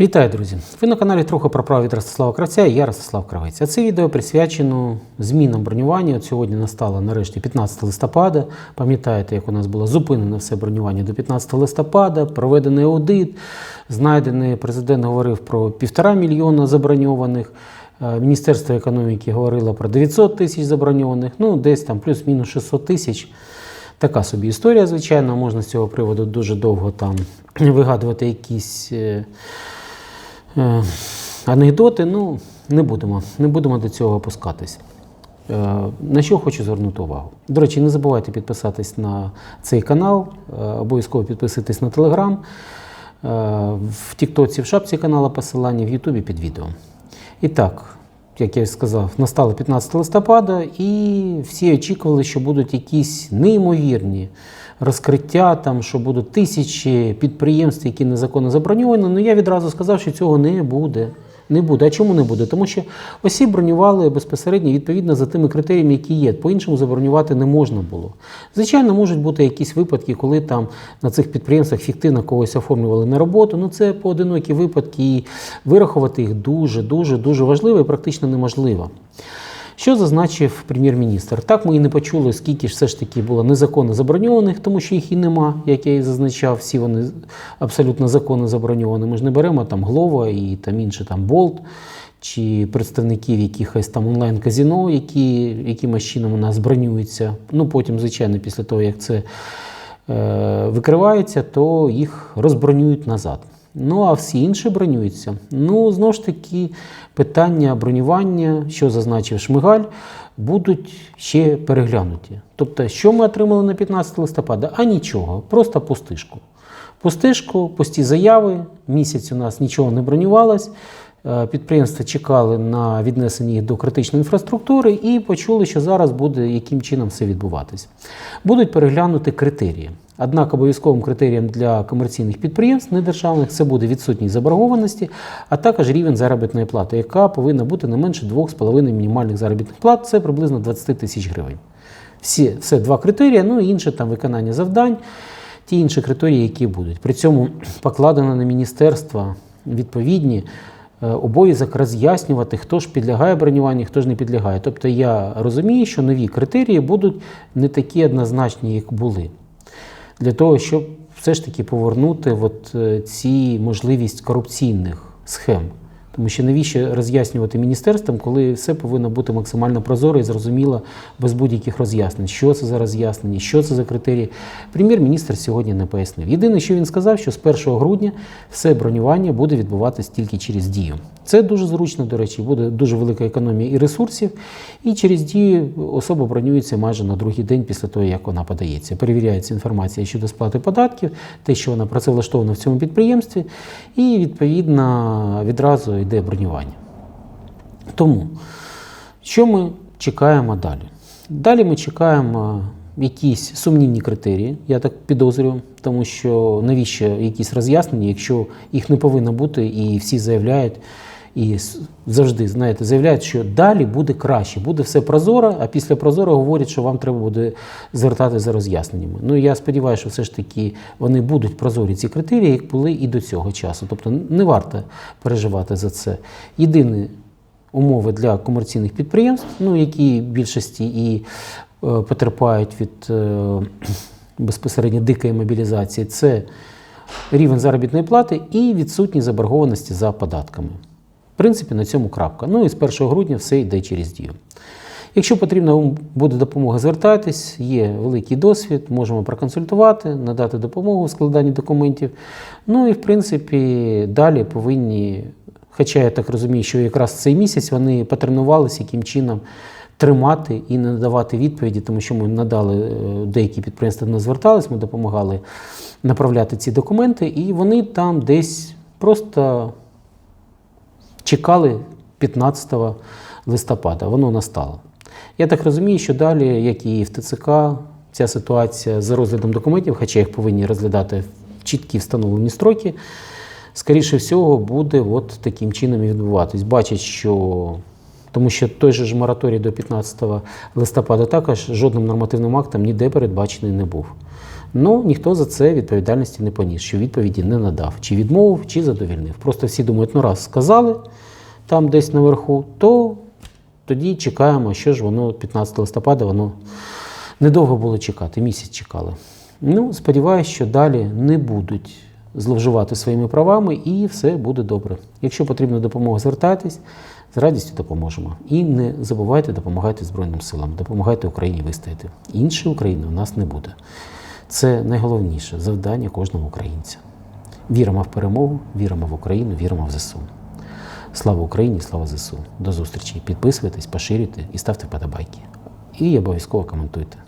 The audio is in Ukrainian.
Вітаю, друзі! Ви на каналі трохи про право від Ростислава Кравця і я Ростислав Кравець. А це відео присвячено змінам бронювання. От сьогодні настало нарешті 15 листопада. Пам'ятаєте, як у нас було зупинено все бронювання до 15 листопада, проведений аудит, знайдений президент говорив про півтора мільйона заброньованих. Е, Міністерство економіки говорило про 900 тисяч заброньованих, ну десь там плюс-мінус 600 тисяч. Така собі історія, звичайно, можна з цього приводу дуже довго там вигадувати якісь е, анекдоти. Ну, не будемо, не будемо до цього опускатись. Е, на що хочу звернути увагу? До речі, не забувайте підписатись на цей канал, е, обов'язково підписуйтесь на телеграм, в Тіктоці, в шапці каналу посилання, в Ютубі під відео. І так, як я сказав, настало 15 листопада, і всі очікували, що будуть якісь неймовірні розкриття, там, що будуть тисячі підприємств, які незаконно заброньовані. Ну я відразу сказав, що цього не буде. Не буде. А чому не буде? Тому що осіб бронювали безпосередньо відповідно за тими критеріями, які є. По-іншому забронювати не можна було. Звичайно, можуть бути якісь випадки, коли там на цих підприємствах фіктивно когось оформлювали на роботу. Ну це поодинокі випадки, і вирахувати їх дуже, дуже, дуже важливо і практично неможливо. Що зазначив прем'єр-міністр? Так ми і не почули, скільки ж все ж таки було незаконно заброньованих, тому що їх і нема, як я і зазначав, всі вони абсолютно законно заброньовані. Ми ж не беремо там Глова і там інше там Болт чи представників якихось там онлайн-казіно, які якимось чином у нас бронюються. Ну потім, звичайно, після того, як це е, викривається, то їх розбронюють назад. Ну, а всі інші бронюються. Ну, знову ж таки, питання бронювання, що зазначив Шмигаль, будуть ще переглянуті. Тобто, що ми отримали на 15 листопада? А нічого, просто пустишку. Пустишку, пусті заяви, місяць у нас нічого не бронювалось. Е, Підприємства чекали на віднесення їх до критичної інфраструктури і почули, що зараз буде яким чином все відбуватись. Будуть переглянути критерії. Однак обов'язковим критерієм для комерційних підприємств недержавних це буде відсутність заборгованості, а також рівень заробітної плати, яка повинна бути не менше 2,5 мінімальних заробітних плат, це приблизно 20 тисяч гривень. Всі, Це два критерії, ну і інше там виконання завдань, ті інші критерії, які будуть. При цьому покладено на міністерство відповідні обов'язок роз'яснювати, хто ж підлягає бронюванню, хто ж не підлягає. Тобто я розумію, що нові критерії будуть не такі однозначні, як були для того, щоб все ж таки повернути от е, ці можливість корупційних схем. Тому що навіщо роз'яснювати міністерствам, коли все повинно бути максимально прозоро і зрозуміло без будь-яких роз'яснень, що це за роз'яснення, що це за критерії. Прем'єр-міністр сьогодні не пояснив. Єдине, що він сказав, що з 1 грудня все бронювання буде відбуватись тільки через дію. Це дуже зручно, до речі, буде дуже велика економія і ресурсів. І через дію особа бронюється майже на другий день після того, як вона подається. Перевіряється інформація щодо сплати податків, те, що вона працевлаштована в цьому підприємстві, і відповідно відразу йде бронювання. Тому, що ми чекаємо далі? Далі ми чекаємо якісь сумнівні критерії, я так підозрюю, тому що навіщо якісь роз'яснення, якщо їх не повинно бути, і всі заявляють. І завжди, знаєте, заявляють, що далі буде краще, буде все прозоро, а після прозоро говорять, що вам треба буде звертати за роз'ясненнями. Ну я сподіваюся, що все ж таки вони будуть прозорі ці критерії, як були і до цього часу. Тобто не варто переживати за це. Єдине умови для комерційних підприємств, ну які в більшості і е, потерпають від е, безпосередньо дикої мобілізації, це рівень заробітної плати і відсутність заборгованості за податками. В принципі, на цьому крапка. Ну і з 1 грудня все йде через дію. Якщо потрібна буде допомога, звертайтесь, є великий досвід, можемо проконсультувати, надати допомогу в складанні документів. Ну і в принципі далі повинні, хоча я так розумію, що якраз цей місяць вони потренувалися, яким чином тримати і не надавати відповіді, тому що ми надали е, деякі підприємства нас звертались, ми допомагали направляти ці документи, і вони там десь просто чекали 15 листопада. Воно настало. Я так розумію, що далі, як і в ТЦК, ця ситуація з розглядом документів, хоча їх повинні розглядати в чіткі встановлені строки, скоріше всього, буде от таким чином і відбуватись. Бачать, що. Тому що той же ж мораторій до 15 листопада також жодним нормативним актом ніде передбачений не був. Ну ніхто за це відповідальності не поніс, що відповіді не надав, чи відмовив, чи задовільнив. Просто всі думають, ну раз сказали там десь наверху, то тоді чекаємо, що ж воно 15 листопада, воно недовго було чекати, місяць чекали. Ну, сподіваюся, що далі не будуть зловживати своїми правами і все буде добре. Якщо потрібна допомога, звертайтесь, з радістю допоможемо. І не забувайте допомагати Збройним силам, допомагайте Україні вистояти. Іншої України у нас не буде. Це найголовніше завдання кожного українця. Віримо в перемогу, віримо в Україну, віримо в ЗСУ. Слава Україні, слава ЗСУ. До зустрічі. Підписуйтесь, поширюйте і ставте вподобайки. І обов'язково коментуйте.